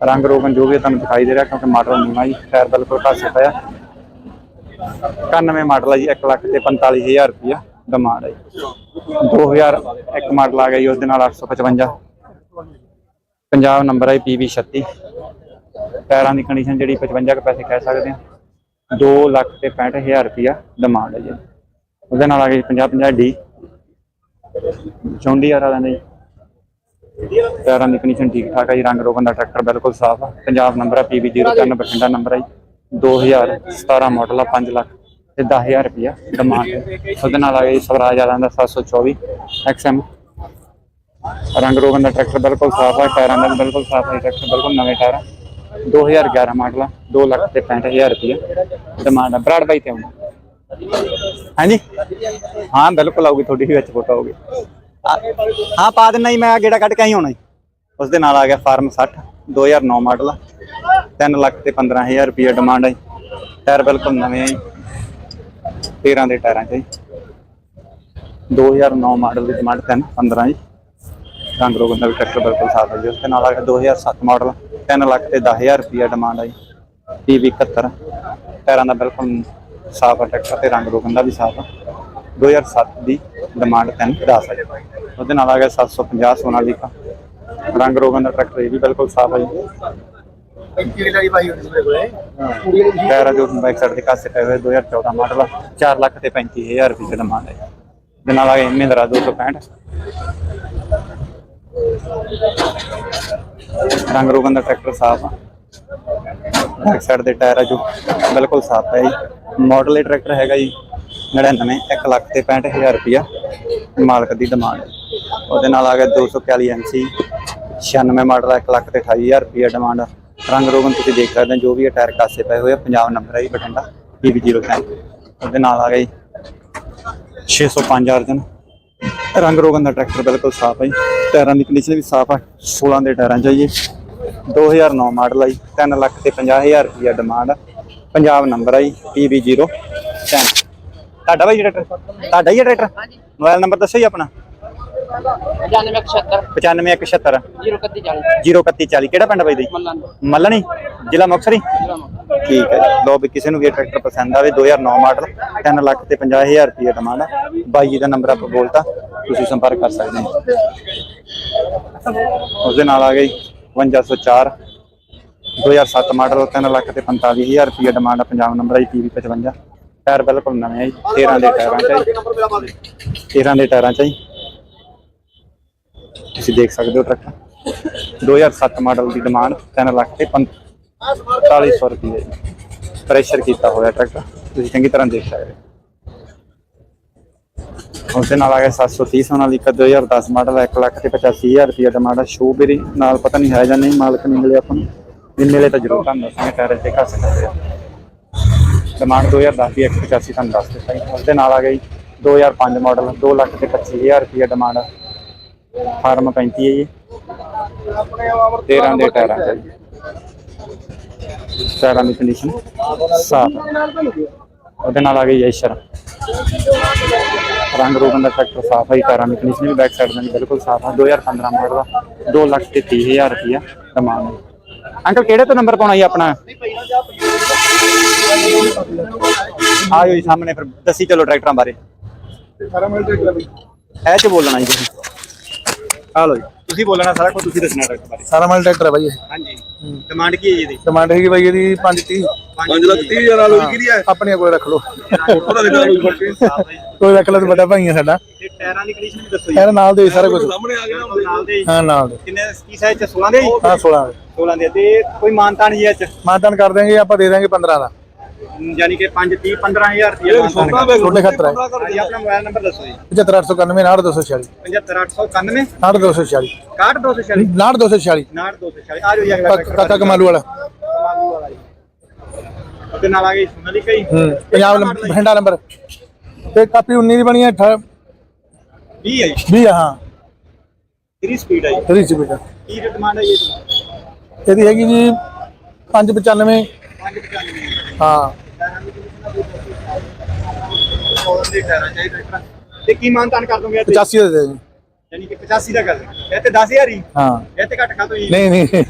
ਰੰਗ ਰੋਗਨ ਜੋ ਵੀ ਤੁਹਾਨੂੰ ਦਿਖਾਈ ਦੇ ਰਿਹਾ, ਕਿਉਂਕਿ ਮਾਡਲ ਨੀਵਾ ਜੀ ਟਾਇਰ ਬਿਲਕੁਲ ਘੱਸੇ ਪਿਆ 91 ਮਾਡਲ ਹੈ ਜੀ 1 ਲੱਖ ਤੇ 45000 ਰੁਪਇਆ ਡਿਮਾਂਡ ਹੈ 2001 ਮਾਡਲ ਆ ਗਿਆ ਜੀ ਉਸ ਦੇ ਨਾਲ 855 ਪੰਜਾਬ ਨੰਬਰ ਹੈ PB 36 ਟਾਇਰਾਂ ਦੀ ਕੰਡੀਸ਼ਨ ਜਿਹੜੀ 55 ਕੁ ਪੈਸੇ ਕਹਿ ਸਕਦੇ ਆ। 2 ਲੱਖ ਤੇ 65000 ਰੁਪਇਆ ਡਿਮਾਂਡ ਹੈ ਜੀ। ਉਹਦੇ ਨਾਲ ਆ ਗਈ 50 50 ਡੀ। ਚੌਂਡੀ ਵਾਲਾ ਲੈਂਦੇ ਜੀ। ਟਾਇਰਾਂ ਦੀ ਕੰਡੀਸ਼ਨ ਠੀਕ ਠਾਕ ਹੈ ਜੀ, ਰੰਗ ਰੋਗਨ ਦਾ ਟਰੈਕਟਰ ਬਿਲਕੁਲ ਸਾਫ਼ ਆ। ਪੰਜਾਬ ਨੰਬਰ ਆ PB 03 ਬਠਿੰਡਾ ਨੰਬਰ ਹੈ ਜੀ। 2017 ਮਾਡਲ ਆ 5 ਲੱਖ ਤੇ 10000 ਰੁਪਇਆ ਡਿਮਾਂਡ ਉਹਦੇ ਨਾਲ ਆ ਗਈ ਸਵਰਾਜ ਵਾਲਿਆਂ ਦਾ 724 XM ਰੰਗ ਰੋਗਨ ਦਾ ਟਰੈਕਟਰ ਬਿਲਕੁਲ ਸਾਫ਼ ਆ, ਟਾਇਰਾਂ ਦਾ ਬਿਲਕੁਲ ਸਾਫ਼ ਹੈ ਟਰੈਕਟਰ ਬਿਲਕੁਲ ਨਵੇਂ ਟਾਇਰ ਆ। 2011 ਮਾਡਲ ਆ 2 ਲੱਖ ਤੇ 65000 ਰੁਪਇਆ ਡਿਮਾਂਡ ਆ। ਬਰਾੜ ਬਾਈ ਤੇ ਆਉਣਾ। ਹਾਂਜੀ? ਹਾਂ, ਬਿਲਕੁਲ ਆਊਗੀ, ਤੁਹਾਡੀ ਵੀ ਵਿੱਚ ਫੋਟੋ ਆਊਗੀ। ਹਾਂ, ਪਾ ਦੇਣਾ ਜੀ, ਮੈਂ ਆਹ ਗੇੜਾ ਕੱਢ ਕੇ ਆਈ ਹੋਣਾ ਜੀ। ਉਸ ਦੇ ਨਾਲ ਆ ਗਿਆ ਫਾਰਮ 60 2009 ਮਾਡਲ ਆ 3 ਲੱਖ ਤੇ 15000 ਰੁਪਏ ਡਿਮਾਂਡ ਹੈ ਟਾਇਰ ਬਿਲਕੁਲ ਨਵੇਂ ਆ ਜੀ 13 ਦੇ ਟਾਇਰਾਂ 'ਚ 2009 ਮਾਡਲ ਦੀ ਡਿਮਾਂਡ 3 15 ਜੀ। ਰੰਗ ਰੋਗਨ ਦਾ ਵੀ ਟਰੈਕਟਰ ਬਿਲਕੁਲ ਸਾਫ਼ ਹੈ ਜੀ। ਉਸ ਦੇ ਨਾਲ ਆ ਗਿਆ 2007 ਮਾਡਲ 3 ਲੱਖ ਤੇ 10000 ਰੁਪਏ ਡਿਮਾਂਡ ਹੈ ਜੀ। 71 ਟਾਇਰਾਂ ਦਾ ਬਿਲਕੁਲ ਸਾਫ਼ ਹੈ ਟਰੈਕਟਰ ਤੇ ਰੰਗ ਰੋਗਨ ਦਾ ਵੀ ਸਾਫ਼ ਹੈ 2007 ਦੀ ਡਿਮਾਂਡ 3 10 ਹੈ ਉਹਦੇ ਨਾਲ ਆ ਗਿਆ 750 ਸੋਨਾਲੀਕਾ ਰੰਗ ਰੋਗਨ ਦਾ ਟਰੈਕਟਰ ਇਹ ਵੀ ਬਿਲਕੁਲ ਸਾਫ਼ ਹੈ ਟਾਇਰ ਜੋ ਬੈਕ ਸਾਈਡ ਦੇ ਕਾਸੇ ਪਏ ਹੋਏ 2014 ਮਾਡਲ 4 ਲੱਖ ਤੇ 35000 ਰੁਪਏ ਦਾ ਡਿਮਾਂਡ ਹੈ ਦੇ ਨਾਲ ਆ ਗਿਆ ਮਹਿੰਦਰਾ 265 ਰੰਗ ਰੋਗਨ ਦਾ ਟਰੈਕਟਰ ਸਾਫ਼ ਆ। ਬੈਕ ਸਾਈਡ ਦੇ ਟਾਇਰ ਆ ਜੋ ਬਿਲਕੁਲ ਸਾਫ਼ ਹੈ ਜੀ। ਮਾਡਲ ਇਹ ਟਰੈਕਟਰ ਹੈਗਾ ਜੀ। 99 1 ਲੱਖ ਤੇ 65000 ਰੁਪਇਆ ਮਾਲਕ ਦੀ ਡਿਮਾਂਡ ਹੈ ਉਹਦੇ ਨਾਲ ਆ ਗਿਆ 241 ਐਮਸੀ 96 ਮਾਡਲ 1 ਲੱਖ ਤੇ 28000 ਰੁਪਇਆ ਡਿਮਾਂਡ ਰੰਗ ਰੋਗਨ ਤੁਸੀਂ ਦੇਖ ਸਕਦੇ ਹੋ, ਜੋ ਵੀ ਇਹ ਟਾਇਰ ਕਾਸੇ ਪਏ ਹੋਏ ਆ, ਪੰਜਾਬ ਨੰਬਰ ਹੈ ਜੀ ਬਠਿੰਡਾ PB03 ਉਹਦੇ ਨਾਲ ਆ ਗਿਆ ਜੀ 605 ਅਰਜਨ। ਰੰਗ ਰੋਗਨ ਦਾ ਟਰੈਕਟਰ ਬਿਲਕੁਲ ਸਾਫ਼ ਹੈ ਜੀ। ਟਾਇਰਾਂ ਦੀ ਕੰਡੀਸ਼ਨ ਵੀ ਸਾਫ਼ ਆ 16 ਦੇ ਟਾਇਰਾਂ ਚਾਹੀਏ 2009 ਮਾਡਲ ਆ ਜੀ 3 ਲੱਖ ਤੇ 50000 ਰੁਪਇਆ ਡਿਮਾਂਡ ਪੰਜਾਬ ਨੰਬਰ ਆ ਜੀ PB010 ਤੁਹਾਡਾ ਬਾਈ ਟਰੈਕਟਰ? ਤੁਹਾਡਾ ਹੀ ਹੈ ਟਰੈਕਟਰ? ਮੋਬਾਈਲ ਨੰਬਰ ਦੱਸੋ ਜੀ ਆਪਣਾ। 9576 95176 03140 03140 ਕਿਹੜਾ ਪਿੰਡ ਬਾਈ ਦੀ ਮੱਲਾਂ ਮੱਲਣੀ ਜ਼ਿਲ੍ਹਾ ਮੁਕਤਸਰ? ਹੀ ਠੀਕ ਹੈ ਜੀ। ਲਓ ਵੀ ਕਿਸੇ ਨੂੰ ਵੀ ਟਰੈਕਟਰ ਪਸੰਦ ਆਵੇ 2009 ਮਾਡਲ 3 ਲੱਖ ਤੇ 50000 ਰੁਪਏ ਡਿਮਾਂਡ ਆ। ਬਾਈ ਜੀ ਦਾ ਨੰਬਰ ਆਪਾਂ ਬੋਲਤਾ ਤੁਸੀਂ ਸੰਪਰਕ ਕਰ ਸਕਦੇ ਹੋ। ਉਸ ਦੇ ਨਾਲ ਆ ਗਈ 5504 2007 ਮਾਡਲ 3 ਲੱਖ ਤੇ 45000 ਰੁਪਏ ਡਿਮਾਂਡ ਆ ਪੰਜਾਬ ਨੰਬਰ ਹੈ PV 55 ਟਾਇਰ ਬਿਲਕੁਲ ਨਵੇਂ ਆ ਜੀ 13 ਦੇ ਟਾਇਰਾਂ ਚ ਆ ਜੀ। 13 ਦੇ। ਟਾਇਰਾਂ ਚ ਆ ਜੀ। ਤੁਸੀਂ ਦੇਖ ਸਕਦੇ ਹੋ ਟਰੈਕਟਰ 2007 ਮਾਡਲ ਦੀ ਡਿਮਾਂਡ 3 ਲੱਖ ਤੇ 4500 ਰੁਪਏ ਪ੍ਰੈਸ਼ਰ ਕੀਤਾ ਹੋਇਆ ਟਰੈਕਟਰ ਤੁਸੀਂ ਚੰਗੀ ਤਰ੍ਹਾਂ ਦੇਖ ਸਕਦੇ ਹੋ। ਉਸ ਦੇ ਨਾਲ ਆ ਗਿਆ 730 ਸੋਨਾਲੀਕਾ 2010 ਮਾਡਲ 1 ਲੱਖ ਤੇ 85000 ਰੁਪਏ ਡਿਮਾਂਡ ਆ। ਸ਼ੋਬੇਰੀ ਨਾਲ ਪਤਾ ਨਹੀਂ ਹੈ ਜਾਂ ਨਹੀਂ ਮਾਲਕ ਨਹੀਂ ਮਿਲੇ ਆਪਾਂ ਨੂੰ। ਜੇ ਮਿਲੇ ਤਾਂ ਜ਼ਰੂਰ ਤੁਹਾਨੂੰ ਦੱਸਾਂਗੇ ਟਾਇਰ ਤੇ ਘੱਟ ਸਕਦੇ ਆ ਡਿਮਾਂਡ 2010 ਦੀ 185 ਤੁਹਾਨੂੰ ਦੱਸ ਦਿੱਤਾ ਜੀ। ਉਸ ਦੇ ਨਾਲ ਆ ਗਈ 2005 ਮਾਡਲ 2 ਲੱਖ ਤੇ 25000 ਰੁਪਏ ਡਿਮਾਂਡ ਫਾਰਮ 35 ਹੈ ਜੀ। 13 ਦੇ ਟਾਇਰਾਂ ਚ ਜੀ ਟਾਇਰਾਂ ਦੀ ਕੰਡੀਸ਼ਨ ਸਾਫ਼ ਉਹਦੇ ਨਾਲ ਆ ਗਈ ਐਸ਼ਰ ਰੰਗ ਰੋਗਨ ਦਾ ਟਰੈਕਟਰ ਸਾਫ਼ ਹੈ ਜੀ, ਟਾਇਰਾਂ ਦੀ ਕੰਡੀਸ਼ਨ ਵੀ ਬੈਕ ਸਾਈਡ ਨਾਲ ਬਿਲਕੁਲ ਸਾਫ਼ ਹੈ 2015 ਮਾਡਲ ਦਾ 2 ਲੱਖ ਤੇ 30000 ਰੁਪਇਆ ਡਿਮਾਂਡ ਅੰਕਲ ਕਿਹੜੇ ਤੋਂ ਨੰਬਰ ਪਾਉਣਾ ਜੀ ਆਪਣਾ? ਆਇਓ ਜੀ ਸਾਹਮਣੇ ਫਿਰ ਦੱਸੀ ਚਲੋ ਟਰੈਕਟਰਾਂ ਬਾਰੇ। ਇਹ ਚ ਬੋਲਣਾ ਜੀ ਤੁਸੀਂ। ਆ ਲਓ ਜੀ ਤੁਸੀਂ ਬੋਲਣਾ ਸਾਰਾ ਕੁਝ ਤੁਸੀਂ ਦੱਸਣਾ ਟਰੈਕਟਰ ਬਾਰੇ। ਸਾਰਾ ਮਿਲ ਟਰੈਕਟਰ ਹੈ ਬਾਈ ਇਹ। ਹਾਂਜੀ। ਡਿਮਾਂਡ ਕੀ ਹੈ ਜੀ ਇਹਦੀ? ਡਿਮਾਂਡ ਹੈਗੀ ਬਾਈ ਇਹਦੀ 530 5 ਲੱਖ 30 ਹਜ਼ਾਰ ਵਾਲੀ ਕਿਹਦੀ ਹੈ ਆਪਣੇ ਕੋਲ ਰੱਖ ਲਓ। ਉਹਦਾ ਦੇ ਫੜ ਕੇ ਕੋਈ ਰੱਖ ਲਓ ਤੇ ਵੱਡਾ ਭਾਈ ਹੈ ਸਾਡਾ। ਤੇ ਟਾਇਰਾਂ ਦੀ ਕੰਡੀਸ਼ਨ ਵੀ ਦੱਸੋ ਜੀ। ਇਹਦੇ ਨਾਲ ਦੇ ਸਾਰਾ ਕੁਝ ਸਾਹਮਣੇ ਆ ਗਿਆ ਨਾਲ ਦੇ ਹਾਂ ਨਾਲ ਦੇ। ਕਿੰਨੇ ਕੀ ਸਾਈਜ਼ ਚ? 16 ਦੇ ਹਾਂ 16 ਦੇ। 16 ਦੇ। ਤੇ ਕੋਈ ਮਾਨਤਾਨ ਜੀ ਇਹ ਚ? ਮਾਨਤਨ ਕਰ ਦੇਂਗੇ ਆਪਾਂ ਦੇ ਦਾਂਗੇ 15 ਦਾ। ਯਾਨੀ ਕਿ 5 30 15000 ਰੁਪਏ ਛੋਟੇ ਖਤਰਾ ਹੈ। ਹਾਂਜੀ ਆਪਣਾ ਮੋਬਾਈਲ ਨੰਬਰ ਦੱਸੋ ਜੀ। 75891 92246 75891 92246 61246 92246 92246 ਆ ਜਾਓ ਜੀ ਅਗਲਾ ਕਾਕਾ ਕਮਾਲੂ ਵਾਲਾ ਕਮਾਲੂ ਵਾਲਾ। ਜੀ ਉਹਦੇ ਨਾਲ ਆ ਗਈ ਸੋਨਾਲੀਕਾ ਜੀ ਹੂੰ ਪੰਜਾਬ ਨੰਬਰ ਬਠਿੰਡਾ ਨੰਬਰ ਤੇ ਕਾਪੀ 19 ਦੀ ਬਣੀ ਹੈ 20 ਹੈ ਜੀ 20 ਹਾਂ। 3 ਸਪੀਡ ਹੈ ਜੀ? 30 ਚ ਬੇਟਾ ਕੀ ਡਿਮਾਂਡ ਹੈ ਜੀ ਇਹਦੀ? ਇਹਦੀ ਹੈਗੀ ਜੀ 595 595 ਹਾਂ। ਦੇ ਟਾਇਰਾਂ ਚਾਹੀਦੇ ਤੇ ਕੀ ਮਾਨਤਾਨ ਕਰ ਦੋਗੇ 85 ਦੇ ਦੇ ਜੀ। ਯਾਨੀ ਕਿ 85 ਦਾ ਕਰ ਇਹ ਤੇ 10000 ਹੀ। ਹਾਂ। ਇਹ ਤੇ ਘੱਟ ਖਾ ਤੋ ਜੀ। ਨਹੀਂ ਨਹੀਂ।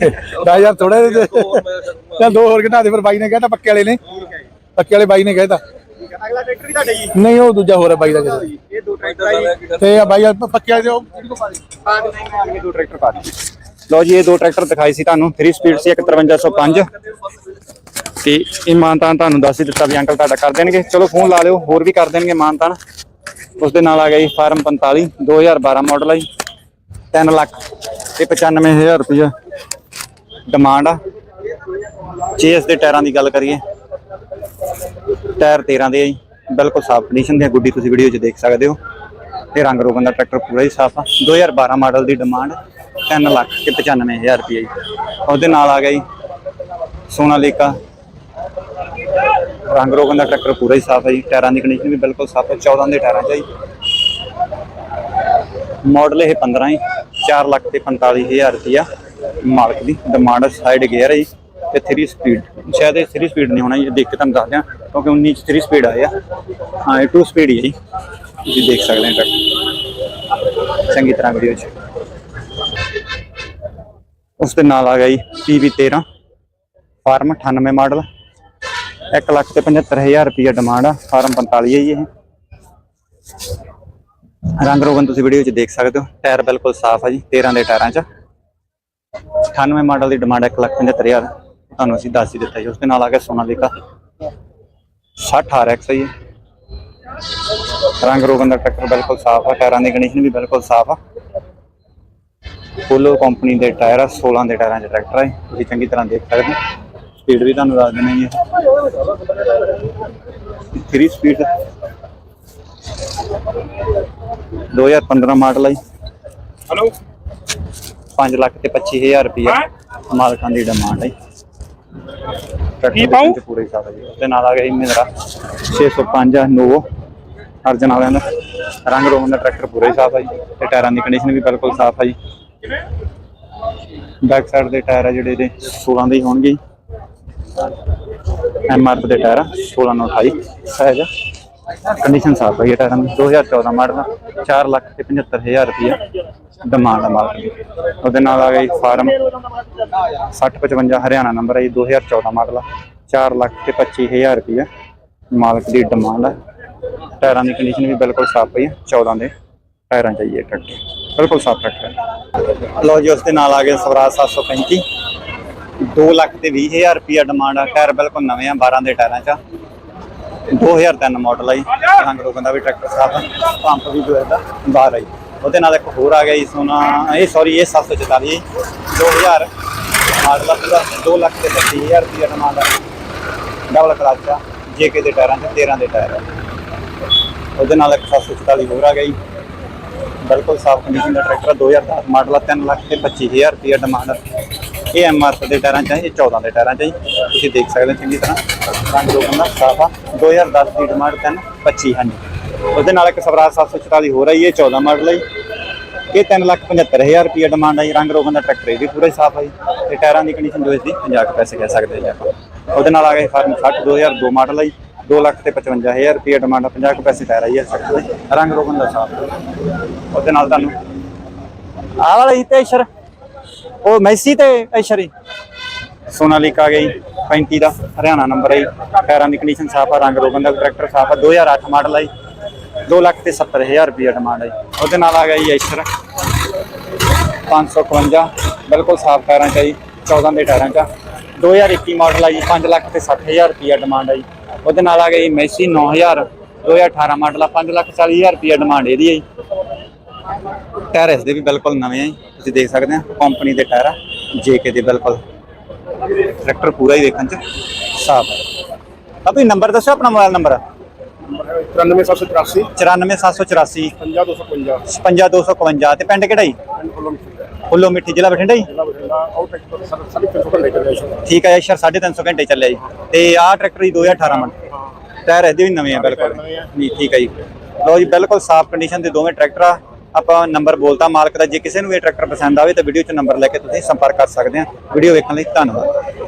10000 ਥੋੜਾ ਦੇ ਚੱਲ ਦੋ ਹੋਰ ਘਟਾ ਦੇ ਫਿਰ ਬਾਈ ਨੇ ਕਹਿਤਾ ਪੱਕੇ ਵਾਲੇ ਨੇ। ਠੀਕ ਹੈ ਜੀ? ਪੱਕੇ ਵਾਲੇ ਬਾਈ ਨੇ ਕਹਿਤਾ। ਠੀਕ ਹੈ। ਅਗਲਾ ਟਰੈਕਟਰ ਵੀ ਤੁਹਾਡਾ ਜੀ। ਨਹੀਂ ਉਹ ਦੂਜਾ ਹੋਰ ਹੈ ਬਾਈ ਦਾ ਕਿਸੇ ਇਹ ਦੋ ਟਰੈਕਟਰ ਆ ਜੀ। ਦਾ। ਤੇ ਆ ਬਾਈ ਆ ਪੱਕੇ ਵਾਲੇ ਦੇ ਉਹ। ਕਿਹੜੀ ਕੋ ਪਾ ਦੇ ਹਾਂ ਨਹੀਂ ਆਣਗੇ ਦੋ ਟਰੈਕਟਰ ਪਾ ਦਿਓ। ਲਓ ਜੀ ਇਹ ਦੋ ਟਰੈਕਟਰ ਦਿਖਾਈ ਸੀ ਤੁਹਾਨੂੰ। 3 ਸਪੀਡ ਸੀ ਇੱਕ 5305 ਤੇ ਇਹ ਮਾਨਤਾਨ ਤੁਹਾਨੂੰ ਦੱਸ ਹੀ ਦਿੱਤਾ ਵੀ ਅੰਕਲ ਤੁਹਾਡਾ ਕਰ ਦੇਣਗੇ। ਚਲੋ ਫੋਨ ਲਾ ਲਿਓ ਹੋਰ ਵੀ ਕਰ ਦੇਣਗੇ ਮਾਨਤਾਨ। ਉਸ ਦੇ ਨਾਲ ਆ ਗਿਆ ਜੀ ਫਾਰਮ 45 2012 ਮਾਡਲ ਆ ਜੀ। 3 ਲੱਖ ਤੇ 95000 ਰੁਪਇਆ ਡਿਮਾਂਡ ਆ। ਚੇਸ ਦੇ ਟਾਇਰਾਂ ਦੀ ਗੱਲ ਕਰੀਏ। ਟਾਇਰ 13 ਦੇ ਆ ਜੀ। ਬਿਲਕੁਲ ਸਾਫ਼ ਕੰਡੀਸ਼ਨ ਦੇ ਗੁੱਡੀ ਤੁਸੀਂ ਵੀਡੀਓ 'ਚ ਦੇਖ ਸਕਦੇ ਹੋ। ਤੇ ਰੰਗ ਰੋਗਨ ਦਾ ਟਰੈਕਟਰ ਪੂਰਾ ਹੀ ਸਾਫ਼ ਆ। 2012 ਮਾਡਲ ਦੀ ਡਿਮਾਂਡ 3 ਲੱਖ ਤੇ 95000 ਰੁਪਏ ਜੀ। ਉਹਦੇ ਨਾਲ ਆ ਗਿਆ ਜੀ ਸੋਨਾਲੀਕਾ ਰੰਗ ਰੋਗਨ ਦਾ ਟਰੈਕਟਰ ਪੂਰਾ ਹੀ ਸਾਫ਼ ਹੈ ਜੀ। ਟਾਇਰਾਂ ਦੀ ਕੰਡੀਸ਼ਨ ਵੀ ਬਿਲਕੁਲ ਸਾਫ਼ ਹੈ। 14 ਦੇ ਟਾਇਰਾਂ 'ਚ ਹੈ ਮਾਡਲ ਇਹ 15 ਹੀ 4 ਲੱਖ ਤੇ 45000 ਰੁਪਇਆ ਮਾਲਕ ਦੀ ਡਿਮਾਂਡ ਸਾਈਡ ਗੇਅਰ ਹੈ ਜੀ ਤੇ 3 ਸਪੀਡ ਸ਼ਾਇਦ ਇਹ 3 ਸਪੀਡ ਨਹੀਂ ਹੋਣਾ ਜੀ ਦੇਖ ਕੇ ਤੁਹਾਨੂੰ ਦੱਸ ਦਿਆਂ। ਕਿਉਂਕਿ 19 ਚ 3 ਸਪੀਡ ਆਇਆ ਹਾਂ, ਇਹ 2 ਸਪੀਡ ਹੀ ਹੈ ਜੀ। ਤੁਸੀਂ ਦੇਖ ਸਕਦੇ ਹੋ ਟਰੈਕਟਰ। ਚੰਗੀ ਤਰ੍ਹਾਂ ਵੀਡੀਓ 'ਚ। ਉਸ ਦੇ ਨਾਲ ਆ ਗਿਆ ਜੀ PV 13 ਫਾਰਮ 98 ਮਾਡਲ। 1 ਲੱਖ ਤੇ 75000 ਰੁਪਇਆ ਡਿਮਾਂਡ ਆ, ਫਾਰਮ 45 ਹੈ ਜੀ ਇਹ। ਰੰਗ ਰੋਗਨ ਤੁਸੀਂ ਵੀਡੀਓ 'ਚ ਦੇਖ ਸਕਦੇ ਹੋ। ਟਾਇਰ ਬਿਲਕੁਲ ਸਾਫ਼ ਆ ਜੀ 13 ਦੇ ਟਾਇਰਾਂ 'ਚ। 98 ਮਾਡਲ ਦੀ ਡਿਮਾਂਡ 1 ਲੱਖ 75000 ਤੁਹਾਨੂੰ ਅਸੀਂ ਦੱਸ ਹੀ ਦਿੱਤਾ ਜੀ, ਉਸ ਦੇ ਨਾਲ ਆ ਗਿਆ ਸੋਨਾਲੀਕਾ 60 RX ਹੈ ਜੀ ਰੰਗ ਰੋਗਨ ਦਾ ਟਰੈਕਟਰ ਬਿਲਕੁਲ ਸਾਫ਼ ਆ, ਟਾਇਰਾਂ ਦੀ ਕੰਡੀਸ਼ਨ ਵੀ ਬਿਲਕੁਲ ਸਾਫ਼ ਆ। ਪੋਲੋ ਕੰਪਨੀ ਦੇ ਟਾਇਰ ਆ 16 ਦੇ ਟਾਇਰਾਂ 'ਚ ਟਰੈਕਟਰ ਹੈ ਤੁਸੀਂ ਚੰਗੀ ਤਰ੍ਹਾਂ ਦੇਖ ਸਕਦੇ ਹੋ। ਸਪੀਡ ਵੀ ਤੁਹਾਨੂੰ ਦੱਸ ਦੇਣੀ ਹੈ 3 ਸਪੀਡ 2015 ਮਾਡਲ ਹੈ ਹਲੋ 5 ਲੱਖ ਤੇ 25000 ਰੁਪਇਆ ਮਾਲਕਾਂ ਦੀ ਡਿਮਾਂਡ ਹੈ ਕੀ? ਤੇ ਪੂਰੇ ਸਾਥ ਜੀ। ਤੇ ਨਾਲ ਆ ਗਿਆ ਜੀ ਮਹਿੰਦਰਾ 605 ਆ ਨੋਵੋ ਅਰਜਨ ਵਾਲਿਆਂ ਦਾ। ਰੰਗ ਰੋਗਨ ਦਾ ਟਰੈਕਟਰ ਪੂਰਾ ਹੀ ਸਾਫ਼ ਹੈ ਜੀ। ਤੇ ਟਾਇਰਾਂ ਦੀ ਕੰਡੀਸ਼ਨ ਵੀ ਬਿਲਕੁਲ ਸਾਫ਼ ਹੈ ਜੀ। ਬੈਕ ਸਾਈਡ ਦੇ ਟਾਇਰ ਆ ਜਿਹੜੇ ਇਹਦੇ 16 ਦੇ ਹੀ ਹੋਣਗੇ ਐਮ ਆਰ ਦੇ ਟਾਇਰ ਆ 16 ਨੂੰ 28 ਸਾਈਜ਼ ਕੰਡੀਸ਼ਨ ਸਾਫ਼ ਹੈ ਇਹ ਟਾਇਰਾਂ ਦੀ। 2014 ਮਾਡਲ 4 ਲੱਖ ਤੇ 75000 ਰੁਪਇਆ ਡਿਮਾਂਡ ਆ ਮਾਲਕ ਉਹਦੇ ਨਾਲ ਆ ਗਿਆ ਫਾਰਮ 6055 ਹਰਿਆਣਾ ਨੰਬਰ ਹੈ ਜੀ 2014 ਮਾਡਲ 4 ਲੱਖ ਤੇ 25000 ਰੁਪਇਆ ਮਾਲਕ ਦੀ ਡਿਮਾਂਡ ਹੈ। ਟਾਇਰਾਂ ਦੀ ਕੰਡੀਸ਼ਨ ਵੀ ਬਿਲਕੁਲ ਸਾਫ਼ ਪਈ ਹੈ 14 ਦੇ ਟਾਇਰਾਂ ਚਾਹੀਏ ਟਰੱਕ। ਬਿਲਕੁਲ ਸਾਫ਼ ਟਰੱਕ ਹੈ। ਲਓ ਜੀ, ਉਸ ਦੇ ਨਾਲ ਆ ਗਿਆ ਸਵਰਾਜ 735 2 ਲੱਖ ਤੇ 20000 ਰੁਪਇਆ ਡਿਮਾਂਡ ਆ। ਟਾਇਰ ਬਿਲਕੁਲ ਨਵੇਂ ਆ 12 ਦੇ ਟਾਇਰਾਂ ਚ ਆ। 2003 ਮਾਡਲ ਆ ਜੀ। ਰੰਗ ਰੋਗਨ ਦਾ ਵੀ ਟਰੈਕਟਰ ਸਾਫ਼ ਪੰਪ ਵੀ ਦੋ ਇਹਦਾ ਬਾਹਰ ਆ ਜੀ। ਉਹਦੇ ਨਾਲ ਇੱਕ ਹੋਰ ਆ ਗਿਆ ਜੀ ਸੋਨਾ ਇਹ ਸੌਰੀ ਇਹ 744 ਜੀ। 2000 ਮਾਡਲ ਆ ਪੂਰਾ। 2 ਲੱਖ ਤੇ 25000 ਰੁਪਇਆ ਡਿਮਾਂਡ ਆ। ਡਬਲ ਕਲਚ ਆ। ਜੇਕੇ ਦੇ ਟਾਇਰਾਂ ਚ 13 ਦੇ ਟਾਇਰ ਆ। ਉਹਦੇ ਨਾਲ ਇੱਕ 744 ਹੋਰ ਆ ਗਿਆ ਜੀ। ਬਿਲਕੁਲ ਸਾਫ਼ ਕੰਡੀਸ਼ਨ ਦਾ ਟਰੈਕਟਰ ਆ, 2010 ਮਾਡਲ ਆ। 3 ਲੱਖ ਤੇ 25000 ਰੁਪਇਆ ਡਿਮਾਂਡ ਆ। ਇਹ ਐਮਆਰ ਦੇ ਟਾਇਰਾਂ ਚ ਹੈ ਇਹ 14 ਦੇ ਟਾਇਰਾਂ ਚ ਹੈ ਤੁਸੀਂ ਦੇਖ ਸਕਦੇ ਹੋ ਚੰਗੀ ਤਰ੍ਹਾਂ। ਰੰਗ ਰੋਗਨ ਦਾ ਸਾਫ਼। ਆ 2010 ਦੀ ਡਿਮਾਂਡ 3 25 ਹਾਂਜੀ। ਉਹਦੇ ਨਾਲ ਇੱਕ ਸਵਰਾਜ 744 ਹੋ ਰਹੀ ਹੈ 14 ਮਾਡਲ ਹੈ ਇਹ 3 ਲੱਖ 75000 ਰੁਪਇਆ ਡਿਮਾਂਡ ਆਈ। ਰੰਗ ਰੋਗਨ ਦਾ ਟਰੈਕਟਰ ਇਹ ਵੀ ਪੂਰਾ ਹੀ ਸਾਫ਼ ਆਈ। ਜੀ ਤੇ ਟਾਇਰਾਂ ਦੀ ਕੰਡੀਸ਼ਨ ਜੋ ਇਸ ਦੀ 50 ਕੁ ਪੈਸੇ ਕਹਿ ਸਕਦੇ ਜੀ ਆਪਾਂ। ਉਹਦੇ ਨਾਲ ਆ ਗਿਆ ਫਾਰਮ 60 2002 ਮਾਡਲ ਆਈ। ਜੀ 2 ਲੱਖ ਤੇ 55000 ਰੁਪਏ ਡਿਮਾਂਡ ਆ 50 ਕੁ ਪੈਸੇ ਟਾਇਰ ਆਈ ਹੈ ਸਕਦਾ ਰੰਗ ਰੋਗਨ ਦਾ ਸਾਫ਼। ਉਹਦੇ ਨਾਲ ਤੁਹਾਨੂੰ ਆ ਵਾਲਾ ਹੀ ਤੇ ਅਸ਼ਰ ਉਹ ਮੈਸੀ ਤੇ ਅਸ਼ਰ ਹੀ ਸੋਨਾਲੀਕਾ ਆ ਗਈ 35 ਦਾ, ਹਰਿਆਣਾ ਨੰਬਰ ਹੈ ਜੀ। ਟਾਇਰਾਂ ਦੀ ਕੰਡੀਸ਼ਨ ਸਾਫ਼ ਆ, ਰੰਗ ਰੋਗਨ ਦਾ ਟਰੈਕਟਰ ਸਾਫ਼ ਆ 2008 ਮਾਡਲ ਹੈ ਜੀ। 2 ਲੱਖ ਤੇ 70000 ਰੁਪਏ ਡਿਮਾਂਡ ਹੈ ਜੀ। ਉਹਦੇ ਨਾਲ ਆ ਗਿਆ ਜੀ ਅਸ਼ਰ 551 ਬਿਲਕੁਲ ਸਾਫ਼ ਟਾਇਰਾਂ ਚ ਆ ਜੀ 14 ਦੇ ਟਾਇਰਾਂ ਚ ਆ। 2021 ਮਾਡਲ ਆ ਜੀ 5 ਲੱਖ ਤੇ 60000 ਰੁਪਏ ਡਿਮਾਂਡ ਹੈ ਜੀ ਉਹਦੇ ਨਾਲ ਆ ਗਿਆ ਜੀ ਮੈਸੀ 9000 2018 ਮਾਡਲ ਆ 5 ਲੱਖ 40000 ਰੁਪਏ ਡਿਮਾਂਡ ਇਹਦੀ ਹੈ ਜੀ ਟਾਇਰ ਇਸ ਦੇ ਵੀ ਬਿਲਕੁਲ ਨਵੇਂ ਆ ਜੀ ਤੁਸੀਂ ਦੇਖ ਸਕਦੇ ਆ ਕੰਪਨੀ ਦੇ ਟਾਇਰ ਆ ਜੇਕੇ ਦੇ ਬਿਲਕੁਲ। ਟਰੈਕਟਰ ਪੂਰਾ ਹੀ ਦੇਖਣ ਚ ਸਾਫ਼ ਹੈ। ਅਭੀ ਨੰਬਰ ਦੱਸੋ ਆਪਣਾ ਮੋਬਾਈਲ ਨੰਬਰ 93784 94784 50255 55251 ਤੇ ਪਿੰਡ ਕਿਹੜਾ ਜੀ? ਫੁੱਲੋ ਮਿੱਠੀ ਜ਼ਿਲ੍ਹਾ ਬਠਿੰਡਾ ਜੀ? ਬਠਿੰਡਾ ਆਊਟ ਟੈਕਟਰ ਸਾਰੇ 300 ਘੰਟੇ ਚੱਲੇ ਸੀ ਠੀਕ ਹੈ ਜੀ ਸਰ 350 ਘੰਟੇ ਚੱਲਿਆ ਜੀ। ਤੇ ਆਹ ਟਰੈਕਟਰ ਜੀ 2018 ਮਾਡਲ ਟਾਇਰ ਇਹਦੇ ਵੀ ਨਵੇਂ ਆ ਬਿਲਕੁਲ। ਜੀ ਠੀਕ ਹੈ ਜੀ। ਲਓ ਜੀ ਬਿਲਕੁਲ ਸਾਫ਼ ਕੰਡੀਸ਼ਨ ਦੇ ਦੋਵੇਂ ਟਰੈਕਟਰ ਆ। ਆਪਾਂ ਨੰਬਰ ਬੋਲਤਾ ਮਾਲਕ ਦਾ। ਜੇ ਕਿਸੇ ਨੂੰ ਇਹ ਟਰੈਕਟਰ ਪਸੰਦ ਆਵੇ ਤਾਂ ਵੀਡੀਓ 'ਚ ਨੰਬਰ ਲੈ ਕੇ ਤੁਸੀਂ ਸੰਪਰਕ ਕਰ ਸਕਦੇ ਆ। ਵੀਡੀਓ ਵੇਖਣ ਲਈ ਧੰਨਵਾਦ।